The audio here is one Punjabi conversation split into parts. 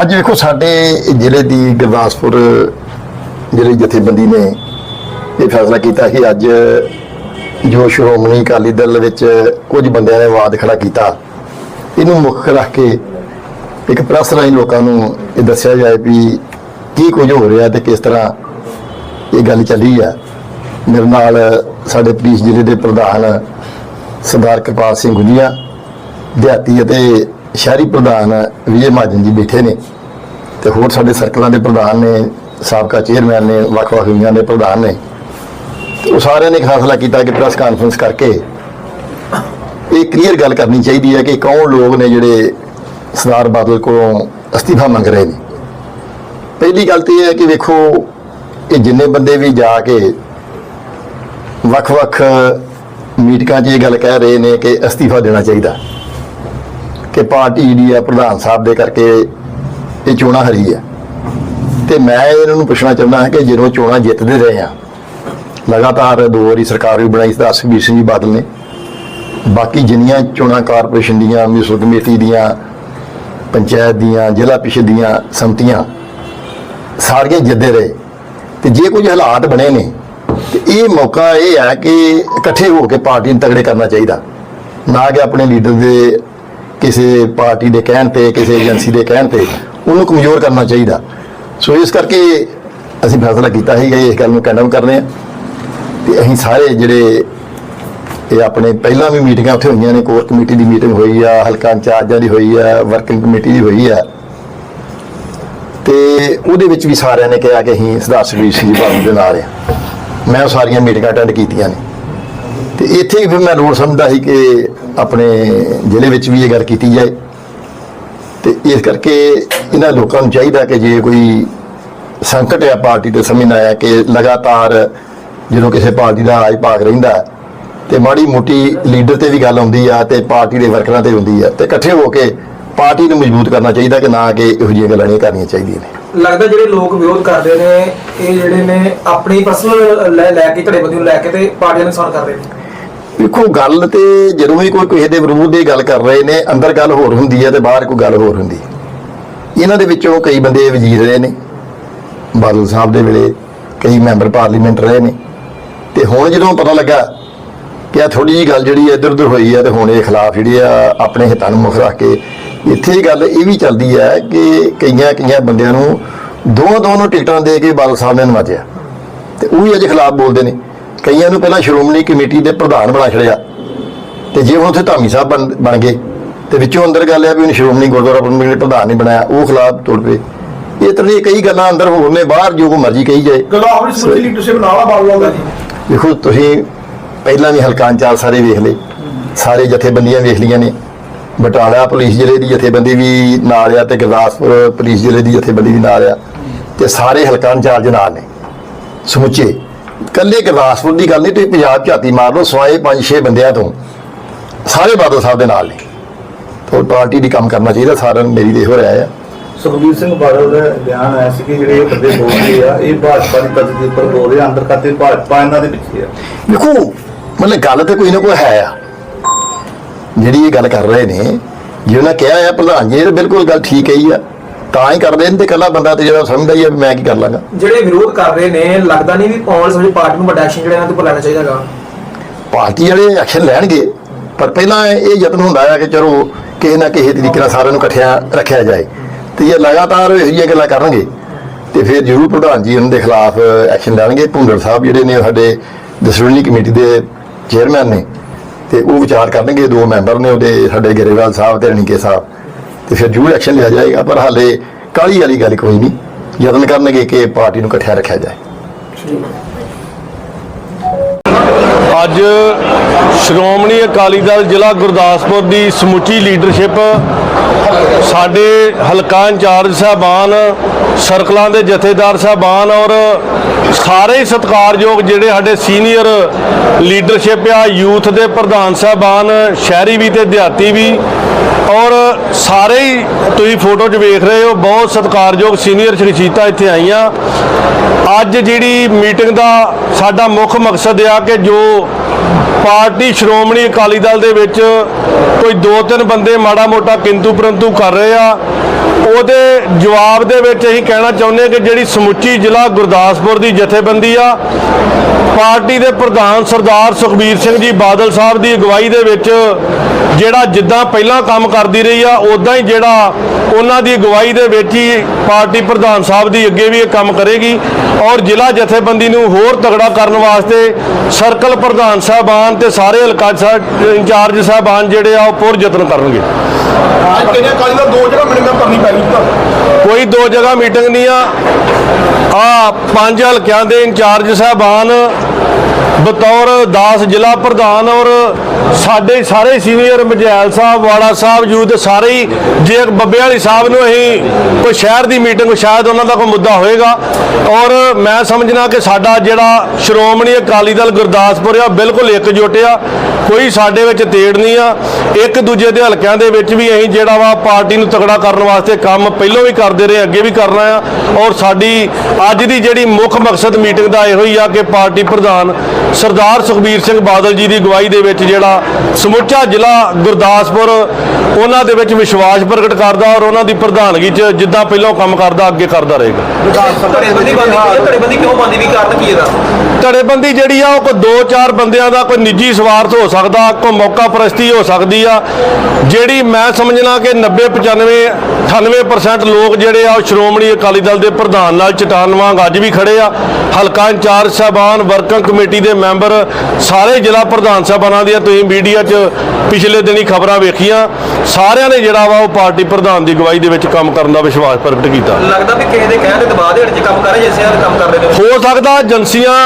ਅੱਜ ਵੇਖੋ ਸਾਡੇ ਜ਼ਿਲ੍ਹੇ ਦੀ ਗੁਰਦਾਸਪੁਰ ਜ਼ਿਲ੍ਹੇ ਜਥੇਬੰਦੀ ਨੇ ਇਹ ਫੈਸਲਾ ਕੀਤਾ ਕਿ ਅੱਜ ਜੋ ਸ਼੍ਰੋਮਣੀ ਅਕਾਲੀ ਦਲ ਵਿੱਚ ਕੁਝ ਬੰਦਿਆਂ ਨੇ ਵਾਦ ਖੜਾ ਕੀਤਾ। ਇਹਨੂੰ ਮੁੱਖ ਰੱਖ ਕੇ ਇੱਕ ਪ੍ਰੈਸ ਰਾਹੀਂ ਲੋਕਾਂ ਨੂੰ ਇਹ ਦੱਸਿਆ ਜਾਏ ਵੀ ਕੀ ਕੁਝ ਹੋ ਰਿਹਾ ਤੇ ਕਿਸ ਤਰ੍ਹਾਂ ਇਹ ਗੱਲ ਚੱਲੀ ਆ। ਮੇਰੇ ਨਾਲ ਸਾਡੇ ਪੁਲਿਸ ਜ਼ਿਲ੍ਹੇ ਦੇ ਪ੍ਰਧਾਨ ਸਰਦਾਰ ਕਿਰਪਾਲ ਸਿੰਘ ਗੁਜੀਆ, ਦਿਹਾਤੀ ਅਤੇ ਸ਼ਹਿਰੀ ਪ੍ਰਧਾਨ ਵਿਜੇ ਮਹਾਜਨ ਜੀ ਬੈਠੇ ਨੇ ਤੇ ਹੋਰ ਸਾਡੇ ਸਰਕਲਾਂ ਦੇ ਪ੍ਰਧਾਨ ਨੇ, ਸਾਬਕਾ ਚੇਅਰਮੈਨ ਨੇ, ਵੱਖ-ਵੱਖ ਯੂਨੀਅਨਾਂ ਦੇ ਪ੍ਰਧਾਨ ਨੇ। ਤੇ ਉਹ ਸਾਰਿਆਂ ਨੇ ਫੈਸਲਾ ਕੀਤਾ ਕਿ ਪ੍ਰੈਸ ਕਾਨਫਰੰਸ ਕਰਕੇ ਇਹ ਕਲੀਅਰ ਗੱਲ ਕਰਨੀ ਚਾਹੀਦੀ ਹੈ ਕਿ ਕੌਣ ਲੋਕ ਨੇ ਜਿਹੜੇ ਸਰਦਾਰ ਬਾਦਲ ਕੋਲੋਂ ਅਸਤੀਫਾ ਮੰਗ ਰਹੇ ਨੇ। ਪਹਿਲੀ ਗੱਲ ਤੇ ਇਹ ਹੈ ਕਿ ਵੇਖੋ, ਇਹ ਜਿੰਨੇ ਬੰਦੇ ਵੀ ਜਾ ਕੇ ਵੱਖ-ਵੱਖ ਮੀਟਿੰਗਾਂ 'ਚ ਇਹ ਗੱਲ ਕਹਿ ਰਹੇ ਨੇ ਕਿ ਅਸਤੀਫਾ ਦੇਣਾ ਚਾਹੀਦਾ। ਕਿ ਪਾਰਟੀ ਜਿਹੜੀ ਆ ਪ੍ਰਧਾਨ ਸਾਹਿਬ ਦੇ ਕਰਕੇ ਇਹ ਚੋਣਾਂ ਹਰੀ ਹੈ। ਤੇ ਮੈਂ ਇਹਨਾਂ ਨੂੰ ਪੁੱਛਣਾ ਚਾਹੁੰਦਾ ਹਾਂ ਕਿ ਜਦੋਂ ਚੋਣਾਂ ਜਿੱਤਦੇ ਰਹੇ ਆ, ਲਗਾਤਾਰ ਦੋ ਵਾਰੀ ਸਰਕਾਰ ਵੀ ਬਣਾਈ ਤਾਂ ਸੁਖਬੀਰ ਸਿੰਘ ਜੀ ਬਾਦਲ ਨੇ। ਬਾਕੀ ਜਿੰਨੀਆਂ ਚੋਣਾਂ ਕਾਰਪੋਰੇਸ਼ਨ ਦੀਆਂ, ਮਿਊਨਿਸਪਲ ਕਮੇਟੀ ਦੀਆਂ, ਪੰਚਾਇਤ ਦੀਆਂ, ਜ਼ਿਲ੍ਹਾ ਪ੍ਰੀਸ਼ਦ ਦੀਆਂ ਸੰਮਤੀਆਂ ਸਾਰੀਆਂ ਜਿੱਦੇ ਰਹੇ। ਤੇ ਜੇ ਕੁਝ ਹਾਲਾਤ ਬਣੇ ਨੇ, ਤੇ ਇਹ ਮੌਕਾ ਇਹ ਹੈ ਕਿ ਇਕੱਠੇ ਹੋ ਕੇ ਪਾਰਟੀ ਨੂੰ ਤਗੜੇ ਕਰਨਾ ਚਾਹੀਦਾ। ਨਾ ਕਿ ਆਪਣੇ ਲੀਡਰ ਦੇ ਕਿਸੇ ਪਾਰਟੀ ਦੇ ਕਹਿਣ ਤੇ, ਕਿਸੇ ਏਜੰਸੀ ਦੇ ਕਹਿਣ ਤੇ ਉਹਨੂੰ ਕਮਜ਼ੋਰ ਕਰਨਾ ਚਾਹੀਦਾ। ਸੋ ਇਸ ਕਰਕੇ ਅਸੀਂ ਫੈਸਲਾ ਕੀਤਾ ਹੈ ਕਿ ਇਸ ਗੱਲ ਨੂੰ ਕੰਡਮ ਕਰਨੇ ਆ। ਤੇ ਅਸੀਂ ਸਾਰੇ ਜਿਹੜੇ ਇਹ ਆਪਣੇ ਪਹਿਲਾਂ ਵੀ ਮੀਟਿੰਗਾਂ ਉੱਥੇ ਹੋਈਆਂ ਨੇ ਕੋਰ ਕਮੇਟੀ ਦੀ ਮੀਟਿੰਗ ਹੋਈ ਆ, ਹਲਕਾ ਇੰਚਾਰਜਾਂ ਦੀ ਹੋਈ ਆ, ਵਰਕਿੰਗ ਕਮੇਟੀ ਦੀ ਹੋਈ ਆ। ਤੇ ਉਹਦੇ ਵਿੱਚ ਵੀ ਸਾਰਿਆਂ ਨੇ ਕਿਹਾ ਕਿ ਅਸੀਂ ਸਰਦਾਰ ਸੁਖਬੀਰ ਸਿੰਘ ਜੀ ਬਾਦਲ ਦੇ ਨਾਲ ਆ। ਮੈਂ ਉਹ ਸਾਰੀਆਂ ਮੀਟਿੰਗਾਂ ਅਟੈਂਡ ਕੀਤੀਆਂ ਨੇ। ਤੇ ਇੱਥੇ ਹੀ ਫਿਰ ਮੈਂ ਲੋੜ ਸਮਝਦਾ ਸੀ ਕਿ ਆਪਣੇ ਜ਼ਿਲ੍ਹੇ ਵਿੱਚ ਵੀ ਇਹ ਗੱਲ ਕੀਤੀ ਜਾਏ। ਤੇ ਇਸ ਕਰਕੇ ਇਹਨਾਂ ਲੋਕਾਂ ਨੂੰ ਚਾਹੀਦਾ ਕਿ ਜੇ ਕੋਈ ਸੰਕਟ ਆ ਪਾਰਟੀ ਦੇ ਸਮੇਂ ਆਇਆ ਕਿ ਲਗਾਤਾਰ ਜਦੋਂ ਕਿਸੇ ਪਾਰਟੀ ਦਾ ਆਜ ਭਾਗ ਰਹਿੰਦਾ ਹੈ, ਤੇ ਮਾੜੀ ਮੋਟੀ ਲੀਡਰ ਤੇ ਵੀ ਗੱਲ ਆਉਂਦੀ ਆ ਤੇ ਪਾਰਟੀ ਦੇ ਵਰਕਰਾਂ ਤੇ ਹੁੰਦੀ ਆ ਤੇ ਇਕੱਠੇ ਹੋ ਕੇ ਪਾਰਟੀ ਨੂੰ ਮਜ਼ਬੂਤ ਕਰਨਾ ਚਾਹੀਦਾ ਕਿ ਨਾ ਕਿ ਇਹੋ ਜਿਹੀਆਂ ਗੱਲਾਂ ਨਹੀਂ ਕਰਨੀਆਂ ਚਾਹੀਦੀਆਂ ਨੇ। ਲੱਗਦਾ ਜਿਹੜੇ ਲੋਕ ਵਿਰੋਧ ਕਰਦੇ ਨੇ ਇਹ ਜਿਹੜੇ ਨੇ ਆਪਣੀ ਪਰਸਨਲ ਲੈ ਕੇ ਧੜੇਬੰਦੀ ਨੂੰ ਲੈ ਕੇ ਤੇ ਪਾਰਟੀ ਦਾ ਨੁਕਸਾਨ ਕਰ ਰਹੇ ਨੇ। ਦੇਖੋ ਗੱਲ ਤੇ ਜਦੋਂ ਵੀ ਕੋਈ ਕਿਸੇ ਦੇ ਵਿਰੋਧ ਦੀ ਗੱਲ ਕਰ ਰਹੇ ਨੇ, ਅੰਦਰ ਗੱਲ ਹੋਰ ਹੁੰਦੀ ਹੈ ਤੇ ਬਾਹਰ ਕੋਈ ਗੱਲ ਹੋਰ ਹੁੰਦੀ ਹੈ। ਇਹਨਾਂ ਦੇ ਵਿੱਚੋਂ ਕਈ ਬੰਦੇ ਵਜ਼ੀਰ ਰਹੇ ਨੇ, ਬਾਦਲ ਸਾਹਿਬ ਦੇ ਵੇਲੇ ਕਈ ਮੈਂਬਰ ਪਾਰਲੀਮੈਂਟ ਰਹੇ ਨੇ। ਤੇ ਹੁਣ ਜਦੋਂ ਪਤਾ ਲੱਗਾ ਕਿ ਆ ਥੋੜੀ ਜੀ ਗੱਲ ਜਿਹੜੀ ਇੱਧਰ ਉੱਧਰ ਹੋਈ ਹੈ ਤੇ ਹੁਣ ਇਹ ਖਿਲਾਫ ਜਿਹੜੀ ਆ ਆਪਣੇ ਹਿੱਤਾਂ ਨੂੰ ਮੁੱਖ ਰੱਖ ਕੇ ਇੱਥੇ ਇਹ ਗੱਲ ਇਹ ਵੀ ਚੱਲਦੀ ਹੈ ਕਿ ਕਈਆਂ ਕਈਆਂ ਬੰਦਿਆਂ ਨੂੰ ਦੋ ਦੋ ਨੂੰ ਟਿਕਟਾਂ ਦੇ ਕੇ ਬਾਦਲ ਸਾਹਿਬ ਨੇ ਨਵਾਜਿਆ। ਤੇ ਉਹ ਵੀ ਅੱਜ ਖਿਲਾਫ ਬੋਲਦੇ ਨੇ। ਕਈਆਂ ਨੂੰ ਪਹਿਲਾਂ ਸ਼੍ਰੋਮਣੀ ਕਮੇਟੀ ਦੇ ਪ੍ਰਧਾਨ ਬਣਾ ਛੜਿਆ ਤੇ ਜੇ ਹੁਣ ਉੱਥੇ ਧਾਮੀ ਸਾਹਿਬ ਬਣ ਬਣ ਗਏ ਤੇ ਵਿੱਚੋਂ ਅੰਦਰ ਗੱਲ ਆ ਵੀ ਉਹਨੇ ਸ਼੍ਰੋਮਣੀ ਗੁਰਦੁਆਰਾ ਪ੍ਰਬੰਧਕ ਦੇ ਪ੍ਰਧਾਨ ਨਹੀਂ ਬਣਾਇਆ ਉਹ ਖਿਲਾਫ ਤੁਰ ਪਏ। ਇਹ ਤਰ੍ਹਾਂ ਦੀਆਂ ਕਈ ਗੱਲਾਂ ਅੰਦਰ ਹੋਰ ਨੇ ਬਾਹਰ ਜੋ ਕੋ ਮਰਜ਼ੀ ਕਹੀ ਜਾਏ। ਲੀਡਰਸ਼ਿਪ ਨਾਲ ਜੀ? ਦੇਖੋ ਤੁਸੀਂ ਪਹਿਲਾਂ ਵੀ ਹਲਕਾ ਇੰਚਾਰਜ ਸਾਰੇ ਵੇਖ ਲਏ ਸਾਰੇ ਜਥੇਬੰਦੀਆਂ ਵੇਖ ਲਈਆਂ ਨੇ। ਬਟਾਲਾ ਪੁਲਿਸ ਜ਼ਿਲ੍ਹੇ ਦੀ ਜਥੇਬੰਦੀ ਵੀ ਨਾਲ ਆ ਤੇ ਗੁਰਦਾਸਪੁਰ ਪੁਲਿਸ ਜ਼ਿਲ੍ਹੇ ਦੀ ਜਥੇਬੰਦੀ ਵੀ ਨਾਲ ਆ। ਤੇ ਸਾਰੇ ਹਲਕਾ ਇੰਚਾਰਜ ਨਾਲ ਨੇ ਸਮੁੱਚੇ। ਕੱਲੇ ਗੁਰਦਾਸਪੁਰ ਦੀ ਗੱਲ ਨਹੀਂ ਤੁਸੀਂ ਪੰਜਾਬ ਝਾਤੀ ਮਾਰ ਲਓ ਸਵਾਏ 5-6 ਬੰਦਿਆਂ ਤੋਂ। ਸਾਰੇ ਬਾਦਲ ਸਾਹਿਬ ਦੇ ਨਾਲ ਨੇ। ਤੋਂ ਪਾਰਟੀ ਦੀ ਕੰਮ ਕਰਨਾ ਚਾਹੀਦਾ ਸਾਰਿਆਂ ਨੂੰ ਮੇਰੀ ਤੇ ਇਹੋ ਰਾਏ ਆ। ਸੁਖਬੀਰ ਸਿੰਘ ਬਾਦਲ ਦਾ ਬਿਆਨ ਆਇਆ ਸੀ ਕਿ ਜਿਹੜੇ ਇਹ ਬੰਦੇ ਬੋਲ ਰਹੇ ਆ ਇਹ ਭਾਜਪਾ ਦੀ ਪੱਧਰ ਉੱਪਰ ਬੋਲ ਰਹੇ ਆ ਅੰਦਰ ਖਾਤੇ ਭਾਜਪਾ ਇਹਨਾਂ ਦੇ ਪਿੱਛੇ ਆ। ਦੇਖੋ ਮਤਲਬ ਗੱਲ ਤੇ ਕੋਈ ਨਾ ਕੋਈ ਹੈ ਆ। ਜਿਹੜੀ ਇਹ ਗੱਲ ਕਰ ਰਹੇ ਨੇ ਜੇ ਉਹਨਾਂ ਕਿਹਾ ਆ ਪ੍ਰਧਾਨ ਜੀ ਇਹ ਤਾਂ ਬਿਲਕੁਲ ਗੱਲ ਠੀਕ ਹੈ ਹੀ ਆ। ਤਾਂ ਹੀ ਕਰਦੇ ਨੇ ਤੇ ਕੱਲਾ ਬੰਦਾ ਤੇ ਜਿਹੜਾ ਸਮਝਦਾ ਹੀ ਆ ਵੀ ਮੈਂ ਕੀ ਕਰ ਲਾਂਗਾ। ਜਿਹੜੇ ਵਿਰੋਧ ਕਰ ਰਹੇ ਨੇ ਲੱਗਦਾ ਨਹੀਂ ਵੀ ਆਉਣ ਵਾਲੀ ਪਾਰਟੀ ਨੂੰ ਵੱਡਾ ਐਕਸ਼ਨ ਜਿਹੜਾ ਇਹਨਾਂ ਉੱਪਰ ਲੈਣਾ ਚਾਹੀਦਾਗਾ ਪਾਰਟੀ ਵਾਲੇ ਐਕਸ਼ਨ ਲੈਣਗੇ ਪਰ ਪਹਿਲਾਂ ਇਹ ਯਤਨ ਹੁੰਦਾ ਆ ਕਿ ਚਲੋ ਕਿਸੇ ਨਾ ਕਿਸੇ ਤਰੀਕੇ ਨਾਲ ਸਾਰਿਆਂ ਨੂੰ ਇਕੱਠਿਆਂ ਰੱਖਿਆ ਜਾਏ। ਤੇ ਇਹ ਲਗਾਤਾਰ ਇਹੋ ਜਿਹੀਆਂ ਗੱਲਾਂ ਕਰਨਗੇ। ਤੇ ਫਿਰ ਜ਼ਰੂਰ ਪ੍ਰਧਾਨ ਜੀ ਉਹਨਾਂ ਦੇ ਖਿਲਾਫ ਐਕਸ਼ਨ ਲੈਣਗੇ। ਭੁੰਦੜ ਸਾਹਿਬ ਜਿਹੜੇ ਨੇ ਸਾਡੇ ਦਸਵੰਨੀ ਕਮੇਟੀ ਦੇ ਚੇਅਰਮੈਨ ਨੇ। ਤੇ ਉਹ ਵਿਚਾਰ ਕਰਨਗੇ ਦੋ ਮੈਂਬਰ ਨੇ ਉਹਦੇ ਸਾਡੇ ਗਰੇਵਾਲ ਸਾਹਿਬ ਤੇ ਰਣੀਕੇ ਸਾਹਿਬ। ਤੇ ਫਿਰ ਜ਼ਰੂਰ ਐਕਸ਼ਨ ਲਿਆ ਜਾਏਗਾ, ਪਰ ਹਾਲੇ ਕਾਲੀ ਵਾਲੀ ਗੱਲ ਕੋਈ ਨਹੀਂ। ਯਤਨ ਕਰਨਗੇ ਕਿ ਪਾਰਟੀ ਨੂੰ ਇਕੱਠਿਆ ਰੱਖਿਆ ਜਾਏ। ਅੱਜ ਸ਼੍ਰੋਮਣੀ ਅਕਾਲੀ ਦਲ ਜ਼ਿਲ੍ਹਾ ਗੁਰਦਾਸਪੁਰ ਦੀ ਸਮੁੱਚੀ ਲੀਡਰਸ਼ਿਪ ਸਾਡੇ ਹਲਕਾ ਇੰਚਾਰਜ ਸਾਹਿਬਾਨ, ਸਰਕਲਾਂ ਦੇ ਜਥੇਦਾਰ ਸਾਹਿਬਾਨ ਔਰ ਸਾਰੇ ਹੀ ਸਤਿਕਾਰਯੋਗ ਜਿਹੜੇ ਸਾਡੇ ਸੀਨੀਅਰ ਲੀਡਰਸ਼ਿਪ ਆ, ਯੂਥ ਦੇ ਪ੍ਰਧਾਨ ਸਾਹਿਬਾਨ, ਸ਼ਹਿਰੀ ਵੀ ਤੇ ਦਿਹਾਤੀ ਵੀ, ਔਰ ਸਾਰੇ ਹੀ ਤੁਸੀਂ ਫੋਟੋ 'ਚ ਵੇਖ ਰਹੇ ਹੋ, ਬਹੁਤ ਸਤਿਕਾਰਯੋਗ ਸੀਨੀਅਰ ਸ਼ਖਸੀਅਤਾਂ ਇੱਥੇ ਆਈਆਂ। ਅੱਜ ਜਿਹੜੀ ਮੀਟਿੰਗ ਦਾ ਸਾਡਾ ਮੁੱਖ ਮਕਸਦ ਆ ਕਿ ਜੋ ਪਾਰਟੀ ਸ਼੍ਰੋਮਣੀ ਅਕਾਲੀ ਦਲ ਦੇ ਵਿੱਚ ਕੋਈ ਦੋ ਤਿੰਨ ਬੰਦੇ ਮਾੜਾ ਮੋਟਾ ਕਿੰਤੂ ਪਰੰਤੂ ਕਰ ਰਹੇ ਆ। ਉਹਦੇ ਜਵਾਬ ਦੇ ਵਿੱਚ ਅਸੀਂ ਕਹਿਣਾ ਚਾਹੁੰਦੇ ਹਾਂ ਕਿ ਜਿਹੜੀ ਸਮੁੱਚੀ ਜ਼ਿਲ੍ਹਾ ਗੁਰਦਾਸਪੁਰ ਦੀ ਜਥੇਬੰਦੀ ਆ ਪਾਰਟੀ ਦੇ ਪ੍ਰਧਾਨ ਸਰਦਾਰ ਸੁਖਬੀਰ ਸਿੰਘ ਜੀ ਬਾਦਲ ਸਾਹਿਬ ਦੀ ਅਗਵਾਈ ਦੇ ਵਿੱਚ ਜਿਹੜਾ ਜਿੱਦਾਂ ਪਹਿਲਾਂ ਕੰਮ ਕਰਦੀ ਰਹੀ ਆ ਉਦਾਂ ਹੀ ਜਿਹੜਾ ਉਹਨਾਂ ਦੀ ਅਗਵਾਈ ਦੇ ਵਿੱਚ ਹੀ ਪਾਰਟੀ ਪ੍ਰਧਾਨ ਸਾਹਿਬ ਦੀ ਅੱਗੇ ਵੀ ਇਹ ਕੰਮ ਕਰੇਗੀ ਔਰ ਜ਼ਿਲ੍ਹਾ ਜਥੇਬੰਦੀ ਨੂੰ ਹੋਰ ਤਗੜਾ ਕਰਨ ਵਾਸਤੇ ਸਰਕਲ ਪ੍ਰਧਾਨ ਸਾਹਿਬਾਨ ਤੇ ਸਾਰੇ ਹਲਕਾ ਇੰਚਾਰਜ ਸਾਹਿਬਾਨ ਜਿਹੜੇ ਆ ਉਹ ਪੁਰ ਯਤਨ ਕਰਨਗੇ। ਅੱਜ ਕਿਹਨੇ ਕਾਲੀ ਦਾ ਦੋ ਜਗ੍ਹਾ ਮੀਟਿੰਗ ਕਰਨੀ ਪੈ ਗਈ ਤਾਂ ਕੋਈ ਦੋ ਜਗ੍ਹਾ ਮੀਟਿੰਗ ਨਹੀਂ ਆ। ਪੰਜ ਹਲਕਿਆਂ ਦੇ ਇੰਚਾਰਜ ਸਾਹਿਬਾਨ ਬਤੌਰ ਦਾਸ ਜ਼ਿਲ੍ਹਾ ਪ੍ਰਧਾਨ ਔਰ ਸਾਡੇ ਸਾਰੇ ਸੀਨੀਅਰ ਮਜੈਲ ਸਾਹਿਬ, ਵਾਲਾ ਸਾਹਿਬ ਯੂਥ ਸਾਰੇ ਹੀ, ਜੇ ਬੱਬੇ ਵਾਲੀ ਸਾਹਿਬ ਨੂੰ ਅਸੀਂ ਕੋਈ ਸ਼ਹਿਰ ਦੀ ਮੀਟਿੰਗ, ਸ਼ਾਇਦ ਉਹਨਾਂ ਦਾ ਕੋਈ ਮੁੱਦਾ ਹੋਏਗਾ। ਔਰ ਮੈਂ ਸਮਝਣਾ ਕਿ ਸਾਡਾ ਜਿਹੜਾ ਸ਼੍ਰੋਮਣੀ ਅਕਾਲੀ ਦਲ ਗੁਰਦਾਸਪੁਰ ਆ, ਬਿਲਕੁਲ ਇਕਜੁੱਟ ਆ। ਕੋਈ ਸਾਡੇ ਵਿੱਚ ਤੇੜ ਨਹੀਂ ਆ। ਇੱਕ ਦੂਜੇ ਦੇ ਹਲਕਿਆਂ ਦੇ ਵਿੱਚ ਵੀ ਅਸੀਂ ਜਿਹੜਾ ਵਾ ਪਾਰਟੀ ਨੂੰ ਤਕੜਾ ਕਰਨ ਵਾਸਤੇ ਕੰਮ ਪਹਿਲਾਂ ਵੀ ਕਰਦੇ ਰਹੇ, ਅੱਗੇ ਵੀ ਕਰਨਾ ਆ। ਔਰ ਸਾਡੀ ਅੱਜ ਦੀ ਜਿਹੜੀ ਮੁੱਖ ਮਕਸਦ ਮੀਟਿੰਗ ਦਾ ਇਹੋ ਹੀ ਆ ਕਿ ਪਾਰਟੀ ਪ੍ਰਧਾਨ ਸਰਦਾਰ ਸੁਖਬੀਰ ਸਿੰਘ ਬਾਦਲ ਜੀ ਦੀ ਅਗਵਾਈ ਦੇ ਵਿੱਚ ਜਿਹੜਾ ਸਮੁੱਚਾ ਜ਼ਿਲ੍ਹਾ ਗੁਰਦਾਸਪੁਰ ਉਹਨਾਂ ਦੇ ਵਿੱਚ ਵਿਸ਼ਵਾਸ ਪ੍ਰਗਟ ਕਰਦਾ ਔਰ ਉਹਨਾਂ ਦੀ ਪ੍ਰਧਾਨਗੀ 'ਚ ਜਿੱਦਾਂ ਪਹਿਲਾਂ ਕੰਮ ਕਰਦਾ ਅੱਗੇ ਕਰਦਾ ਰਹੇਗਾ। ਧੜੇਬੰਦੀ ਬੰਦੀ ਧੜੇਬੰਦੀ ਕਿਉਂ ਬੰਦੀ? ਵੀ ਕਾਰਨ ਕੀ ਇਹਦਾ? ਧੜੇਬੰਦੀ ਜਿਹੜੀ ਆ ਉਹ ਕੋਈ ਦੋ ਚਾਰ ਬੰਦਿਆਂ ਦਾ ਕੋਈ ਨਿੱਜੀ ਸਵਾਰਥ ਹੋ ਸਕਦਾ ਕੋਈ ਮੌਕਾ ਪ੍ਰਸਤੀ ਹੋ ਸਕਦੀ ਆ। ਜਿਹੜੀ ਮੈਂ ਸਮਝਣਾ ਕਿ 90 95 98% ਲੋਕ ਜਿਹੜੇ ਆ ਉਹ ਸ਼੍ਰੋਮਣੀ ਅਕਾਲੀ ਦਲ ਦੇ ਪ੍ਰਧਾਨ ਨਾਲ ਚਟਾਨ ਵਾਂਗ ਅੱਜ ਵੀ ਖੜੇ ਆ। ਹਲਕਾ ਇੰਚਾਰਜ ਸਾਹਿਬਾਨ ਵਰਕਿੰਗ ਕਮੇਟੀ ਦੇ ਮੈਂਬਰ ਸਾਰੇ ਜ਼ਿਲ੍ਹਾ ਪ੍ਰਧਾਨ ਸਾਹਿਬਾਨਾਂ ਦੀਆਂ ਤੁਸੀਂ ਮੀਡੀਆ 'ਚ ਪਿਛਲੇ ਦਿਨੀ ਖਬਰਾਂ ਵੇਖੀਆਂ। ਸਾਰਿਆਂ ਨੇ ਜਿਹੜਾ ਵਾ ਉਹ ਪਾਰਟੀ ਪ੍ਰਧਾਨ ਦੀ ਅਗਵਾਈ ਦੇ ਵਿੱਚ ਕੰਮ ਕਰਨ ਦਾ ਵਿਸ਼ਵਾਸ ਪ੍ਰਗਟ ਕੀਤਾ। ਲੱਗਦਾ ਵੀ ਕਿਸੇ ਦੇ ਕਹਿਣ ਦੇ ਦਬਾਅ ਦੇ ਹੇਠ ਕੰਮ ਕਰ ਰਹੇ ਜਿਵੇਂ ਇਹ ਕੰਮ ਕਰ ਰਹੇ ਨੇ ਹੋ ਸਕਦਾ ਏਜੰਸੀਆਂ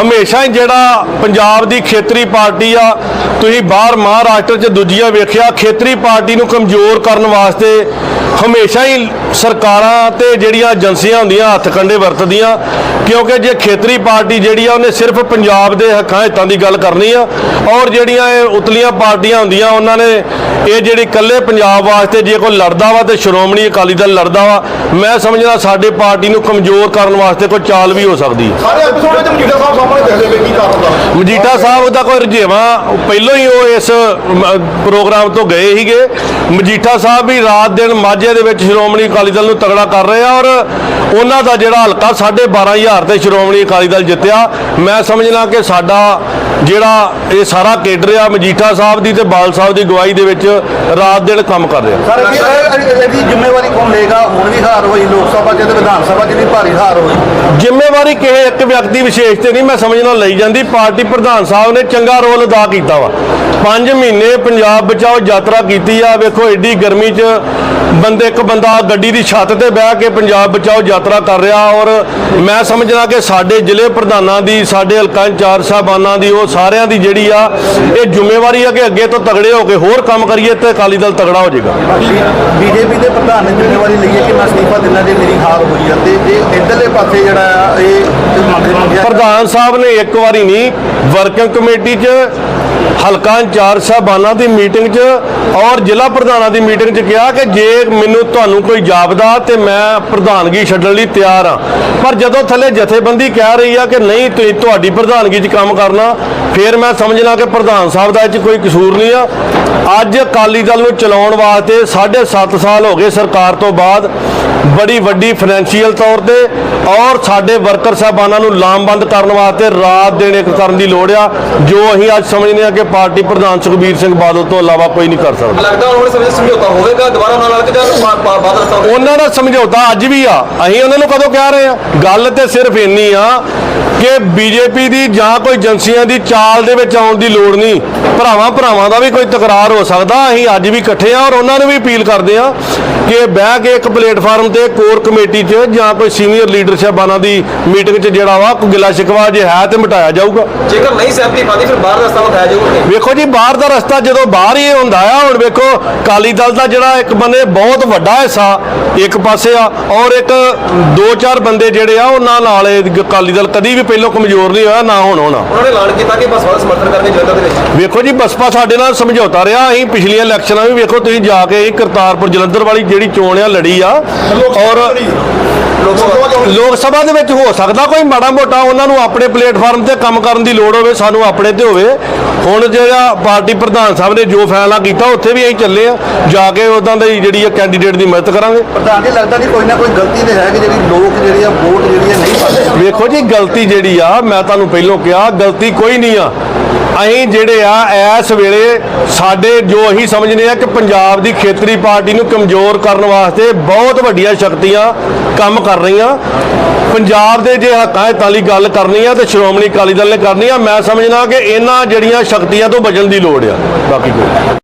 ਹਮੇਸ਼ਾ ਹੀ ਜਿਹੜਾ ਪੰਜਾਬ ਦੀ ਖੇਤਰੀ ਪਾਰਟੀ ਆ ਤੁਸੀਂ ਬਾਹਰ ਮਹਾਰਾਸ਼ਟਰ 'ਚ ਦੂਜੀਆਂ ਵੇਖਿਆ ਖੇਤਰੀ ਪਾਰਟੀ ਨੂੰ ਕਮਜ਼ੋਰ ਕਰਨ ਵਾਸਤੇ ਹਮੇਸ਼ਾ ਹੀ ਸਰਕਾਰਾਂ ਤੇ ਜਿਹੜੀਆਂ ਏਜੰਸੀਆਂ ਹੁੰਦੀਆਂ ਹੱਥ ਕੰਡੇ ਵਰਤਦੀਆਂ ਕਿਉਂਕਿ ਜੇ ਖੇਤਰੀ ਪਾਰਟੀ ਜਿਹੜੀ ਆ ਉਹਨੇ ਸਿਰਫ ਪੰਜਾਬ ਦੇ ਹੱਕਾਂ ਹਿੱਤਾਂ ਦੀ ਗੱਲ ਕਰਨੀ ਆ ਔਰ ਜਿਹੜੀਆਂ ਇਹ ਉਤਲੀਆਂ ਪਾਰਟੀਆਂ ਹੁੰਦੀਆਂ ਉਹਨਾਂ ਨੇ ਇਹ ਜਿਹੜੀ ਇਕੱਲੇ ਪੰਜਾਬ ਵਾਸਤੇ ਜੇ ਕੋਈ ਲੜਦਾ ਵਾ ਤੇ ਸ਼੍ਰੋਮਣੀ ਅਕਾਲੀ ਦਲ ਲੜਦਾ ਵਾ ਮੈਂ ਸਮਝਦਾ ਸਾਡੇ ਪਾਰਟੀ ਨੂੰ ਕਮਜ਼ੋਰ ਕਰਨ ਵਾਸਤੇ ਕੋਈ ਚਾਲ ਵੀ ਹੋ ਸਕਦੀ ਹੈ ਸਾਰੇ ਐਪੀਸੋਡ ਵਿੱਚ ਮਜੀਠਾ ਸਾਹਿਬ ਸਾਹਮਣੇ ਕੀ ਦਾ ਮਜੀਠਾ ਸਾਹਿਬ ਦਾ ਕੋਈ ਰੁਝੇਵਾਂ ਪਹਿਲਾਂ ਹੀ ਉਹ ਇਸ ਪ੍ਰੋਗਰਾਮ ਤੋਂ ਗਏ ਸੀਗੇ। ਮਜੀਠਾ ਸਾਹਿਬ ਵੀ ਰਾਤ ਦਿਨ ਮਾਝੇ ਦੇ ਵਿੱਚ ਸ਼੍ਰੋਮਣੀ ਅਕਾਲੀ ਦਲ ਨੂੰ ਤਗੜਾ ਕਰ ਰਹੇ ਆ ਔਰ ਉਹਨਾਂ ਦਾ ਜਿਹੜਾ ਹਲਕਾ 12500 ਤੇ ਸ਼੍ਰੋਮਣੀ ਅਕਾਲੀ ਦਲ ਜਿੱਤਿਆ ਮੈਂ ਸਮਝਣਾ ਕਿ ਸਾਡਾ ਜਿਹੜਾ ਇਹ ਸਾਰਾ ਕੇਡਰ ਆ ਮਜੀਠਾ ਸਾਹਿਬ ਦੀ ਤੇ ਬਾਲ ਸਾਹਿਬ ਦੀ ਅਗਵਾਈ ਦੇ ਵਿੱਚ ਰਾਤ ਦਿਨ ਕੰਮ ਕਰ ਰਿਹਾ। ਸਰ ਇਹ- ਇਹ- ਇਹਦੀ ਜ਼ਿੰਮੇਵਾਰੀ ਕੌਣ ਲਏਗਾ? ਹੁਣ ਵੀ ਹਾਰ ਹੋਈ ਲੋਕ ਸਭਾ ਤੇ ਵਿਧਾਨ ਸਭਾ ਚ ਵੀ ਭਾਰੀ ਹਾਰ ਹੋਈ। ਜ਼ਿੰਮੇਵਾਰੀ ਕਿਸੇ ਇੱਕ ਵਿਅਕਤੀ ਵਿਸ਼ੇਸ਼ ਤੇ ਨਹੀਂ ਮੈਂ ਸਮਝਣਾ ਲਈ ਜਾਂਦੀ ਪਾਰਟੀ ਪ੍ਰਧਾਨ ਸਾਹਿਬ ਨੇ ਚੰਗਾ ਰੋਲ ਅਦਾ ਕੀਤਾ ਵਾ। 5 ਮਹੀਨੇ ਪੰਜਾਬ ਬਚਾਓ ਯਾਤਰਾ ਕੀਤੀ ਆ ਵੇਖੋ ਐਡੀ ਗਰਮੀ 'ਚ ਬੰਦੇ ਇੱਕ ਬੰਦਾ ਗੱਡੀ ਦੀ ਛੱਤ ਤੇ ਬਹਿ ਕੇ ਪੰਜਾਬ ਬਚਾਓ ਯਾਤਰਾ ਕਰ ਰਿਹਾ ਔਰ ਮੈਂ ਸਮਝਣਾ ਕਿ ਸਾਡੇ ਜ਼ਿਲ੍ਹੇ ਪ੍ਰਧਾਨਾਂ ਦੀ ਸਾਡੇ ਹਲਕਾ ਇੰਚਾਰਜ ਸਾਹਿਬਾਨਾਂ ਦੀ ਉਹ ਸਾਰਿਆਂ ਦੀ ਜਿਹੜੀ ਆ ਇਹ ਜ਼ਿੰਮੇਵਾਰੀ ਆ ਕਿ ਅੱਗੇ ਤੋਂ ਤਗੜੇ ਹੋ ਕੇ ਹੋਰ ਕੰਮ ਕਰੀਏ ਤੇ ਅਕਾਲੀ ਦਲ ਤਗੜਾ ਹੋ ਜਾਏਗਾ। ਬੀਜੇਪੀ ਦੇ ਪ੍ਰਧਾਨ ਨੇ ਜ਼ਿੰਮੇਵਾਰੀ ਲਈ ਹੈ ਕਿ ਮੈਂ ਅਸਤੀਫਾ ਦਿੰਦਾ ਜੇ ਮੇਰੀ ਹਾਰ ਹੋਈ ਆ ਤੇ ਇਹ ਇਧਰਲੇ ਪਾਸੇ ਜਿਹੜਾ ਆ ਇਹ ਮੰਗਿਆ ਪ੍ਰਧਾਨ ਸਾਹਿਬ ਨੇ ਇੱਕ ਵਾਰੀ ਨਹੀਂ ਵਰਕਿੰਗ ਕਮੇਟੀ 'ਚ ਹਲਕਾ ਇੰਚਾਰਜ ਸਾਹਿਬਾਨਾਂ ਦੀ ਮੀਟਿੰਗ 'ਚ ਔਰ ਜ਼ਿਲ੍ਹਾ ਪ੍ਰਧਾਨਾਂ ਦੀ ਮੀਟਿੰਗ 'ਚ ਕਿਹਾ ਕਿ ਜੇ ਮੈਨੂੰ ਤੁਹਾਨੂੰ ਕੋਈ ਜਾਪਦਾ ਤੇ ਮੈਂ ਪ੍ਰਧਾਨਗੀ ਛੱਡਣ ਲਈ ਤਿਆਰ ਹਾਂ। ਪਰ ਜਦੋਂ ਥੱਲੇ ਜਥੇਬੰਦੀ ਕਹਿ ਰਹੀ ਆ ਕਿ ਨਹੀਂ, ਤੁਸੀਂ ਤੁਹਾਡੀ ਪ੍ਰਧਾਨਗੀ 'ਚ ਕੰਮ ਕਰਨਾ, ਫਿਰ ਮੈਂ ਸਮਝਣਾ ਕਿ ਪ੍ਰਧਾਨ ਸਾਹਿਬ ਦਾ ਇਹ 'ਚ ਕੋਈ ਕਸੂਰ ਨਹੀਂ ਆ। ਅੱਜ ਅਕਾਲੀ ਦਲ ਨੂੰ ਚਲਾਉਣ ਵਾਸਤੇ 7.5 ਸਾਲ ਹੋ ਗਏ ਸਰਕਾਰ ਤੋਂ ਬਾਅਦ। ਬੜੀ ਵੱਡੀ ਫਾਈਨੈਂਸ਼ੀਅਲ ਤੌਰ ਤੇ ਔਰ ਸਾਡੇ ਵਰਕਰ ਸਾਹਿਬਾਨਾਂ ਨੂੰ ਲਾਮਬੰਦ ਕਰਨ ਵਾਸਤੇ ਰਾਤ ਦਿਨ ਇੱਕ ਕਰਨ ਦੀ ਲੋੜ ਆ ਜੋ ਅਸੀਂ ਅੱਜ ਸਮਝਦੇ ਹਾਂ ਕਿ ਪਾਰਟੀ ਪ੍ਰਧਾਨ ਸੁਖਬੀਰ ਸਿੰਘ ਬਾਦਲ ਤੋਂ ਇਲਾਵਾ ਕੋਈ ਨਹੀਂ ਕਰ ਸਕਦਾ। ਲੱਗਦਾ ਹੁਣ ਉਹਨੇ ਸਮਝ ਸਮਝੌਤਾ ਹੋਵੇਗਾ ਦੁਬਾਰਾ ਨਾਲ ਲੱਗ ਜਾ ਬਾਦਲ ਸਾਹਿਬ ਉਹਨਾਂ ਦਾ ਸਮਝੌਤਾ ਅੱਜ ਵੀ ਆ ਅਸੀਂ ਉਹਨਾਂ ਨੂੰ ਕਦੋਂ ਕਹਿ ਰਹੇ ਆ ਗੱਲ ਤੇ ਸਿਰਫ ਇੰਨੀ ਆ ਕਿ ਬੀਜੇਪੀ ਦੀ ਜਾਂ ਕੋਈ ਏਜੰਸੀਆਂ ਦੀ ਚਾਲ ਦੇ ਵਿੱਚ ਆਉਣ ਦੀ ਲੋੜ ਨਹੀਂ। ਭਰਾਵਾਂ ਭਰਾਵਾਂ ਦਾ ਵੀ ਕੋਈ ਤਕਰਾਰ ਹੋ ਸਕਦਾ। ਅਸੀਂ ਅੱਜ ਵੀ ਇਕੱਠੇ ਆ ਔਰ ਉਹਨਾਂ ਨੂੰ ਵੀ ਅਪੀਲ ਕਰਦੇ ਆ ਕਿ ਬਹਿ ਕੇ ਇੱਕ ਪਲੇਟਫਾਰਮ ਤੇ ਕੋਰ ਕਮੇਟੀ 'ਚ ਜਾਂ ਕੋਈ ਸੀਨੀਅਰ ਲੀਡਰਸ਼ਿਪਾਨਾਂ ਦੀ ਮੀਟਿੰਗ 'ਚ ਜਿਹੜਾ ਵਾ ਗਿਲਾ ਸ਼ਿਕਵਾ ਜੇ ਹੈ ਤੇ ਮਿਟਾਇਆ ਜਾਊਗਾ। ਜੇਕਰ ਨਹੀਂ ਸਹਿਮਤੀ ਪਾਦੀ ਫਿਰ ਬਾਹਰ ਦਾ ਰਸਤਾ ਵਿਖਾਇਆ ਜਾਊਗਾ। ਵੇਖੋ ਜੀ ਬਾਹਰ ਦਾ ਰਸਤਾ ਜਦੋਂ ਬਾਹਰ ਹੀ ਹੁੰਦਾ ਆ ਹੁਣ ਵੇਖੋ ਕਾਲੀ ਦਲ ਦਾ ਜਿਹੜਾ ਇੱਕ ਬੰਦੇ ਬਹੁਤ ਵੱਡਾ ਹਿੱਸਾ ਇੱਕ ਪਾਸੇ ਆ ਔਰ ਇੱਕ ਦੋ ਚਾਰ ਬੰਦੇ ਜਿਹੜੇ ਆ ਉਹਨਾਂ ਨਾਲ ਇਹ ਅਕਾਲੀ ਦਲ ਕਦੀ ਵੀ ਪਹਿਲਾਂ ਕਮਜ਼ੋਰ ਨਹੀਂ ਹੋਇਆ ਨਾ ਹੁਣ ਹੋਣਾ। ਉਹਨਾਂ ਨੇ ਐਲਾਨ ਕੀਤਾ ਕਿ ਬਸਪਾ ਦਾ ਸਮਰਥਨ ਕਰਕੇ ਜਲੰਧਰ ਦੇ ਵਿੱਚ। ਵੇਖੋ ਜੀ ਬਸਪਾ ਸਾਡੇ ਨਾਲ ਸਮਝੌਤਾ ਰਿਹਾ। ਅਸੀਂ ਪਿਛਲੀਆਂ ਇਲੈਕਸ਼ਨਾਂ ਵੀ ਵੇਖੋ ਤੁਸੀਂ ਜਾ ਕੇ ਇਹ ਕਰਤਾਰਪੁਰ ਜਲੰਧਰ ਵਾਲੀ ਜਿਹੜੀ ਚੋਣ ਆ ਲੜੀ ਆ। ਔਰ ਲੋਕ ਸਭਾ ਲੋਕ ਸਭਾ ਦੇ ਵਿੱਚ ਹੋ ਸਕਦਾ ਕੋਈ ਮਾੜਾ ਮੋਟਾ ਉਹਨਾਂ ਨੂੰ ਆਪਣੇ ਪਲੇਟਫਾਰਮ ਤੇ ਕੰਮ ਕਰਨ ਦੀ ਲੋੜ ਹੋਵੇ ਸਾਨੂੰ ਆਪਣੇ ਤੇ ਹੋਵੇ। ਹੁਣ ਜਿਹੜਾ ਪਾਰਟੀ ਪ੍ਰਧਾਨ ਸਾਹਿਬ ਨੇ ਜੋ ਫੈਸਲਾ ਕੀਤਾ ਉੱਥੇ ਵੀ ਅਸੀਂ ਚੱਲੇ ਆ ਜਾ ਕੇ ਉਦਾਂ ਦੀ ਜਿਹੜੀ ਆ ਕੈਂਡੀਡੇਟ ਦੀ ਮਦਦ ਕਰਾਂਗੇ। ਪ੍ਰਧਾਨ ਜੀ ਲੱਗਦਾ ਨਹੀਂ ਕੋਈ ਨਾ ਕੋਈ ਗਲਤੀ ਤੇ ਹੈ ਕਿ ਜਿਹੜੀ ਲੋਕ ਜਿਹੜੀ ਆ ਵੋਟ ਜਿਹੜੀ ਆ ਨਹੀਂ ਪਾਉਂਦੇ। ਵੇਖੋ ਜੀ ਗਲਤੀ ਜਿਹੜੀ ਆ ਮੈਂ ਤੁਹਾਨੂੰ ਪਹਿਲਾਂ ਕਿਹਾ ਗਲਤੀ ਕੋਈ ਨਹੀਂ ਆ। ਅਸੀਂ ਜਿਹੜੇ ਆ, ਇਸ ਵੇਲੇ ਸਾਡੇ ਜੋ ਅਸੀਂ ਸਮਝਦੇ ਆ ਕਿ ਪੰਜਾਬ ਦੀ ਖੇਤਰੀ ਪਾਰਟੀ ਨੂੰ ਕਮਜ਼ੋਰ ਕਰਨ ਵਾਸਤੇ ਬਹੁਤ ਵੱਡੀਆਂ ਸ਼ਕਤੀਆਂ ਕੰਮ ਕਰ ਰਹੀਆਂ। ਪੰਜਾਬ ਦੇ ਜੇ ਹੱਕਾਂ ਹਿੱਤਾਂ ਲਈ ਗੱਲ ਕਰਨੀ ਆ ਤੇ ਸ਼੍ਰੋਮਣੀ ਅਕਾਲੀ ਦਲ ਨੇ ਕਰਨੀ ਆ, ਮੈਂ ਸਮਝਦਾ ਕਿ ਇਹਨਾਂ ਜਿਹੜੀਆਂ ਸ਼ਕਤੀਆਂ ਤੋਂ ਬਚਣ ਦੀ ਲੋੜ ਆ। ਬਾਕੀ ਕੋਈ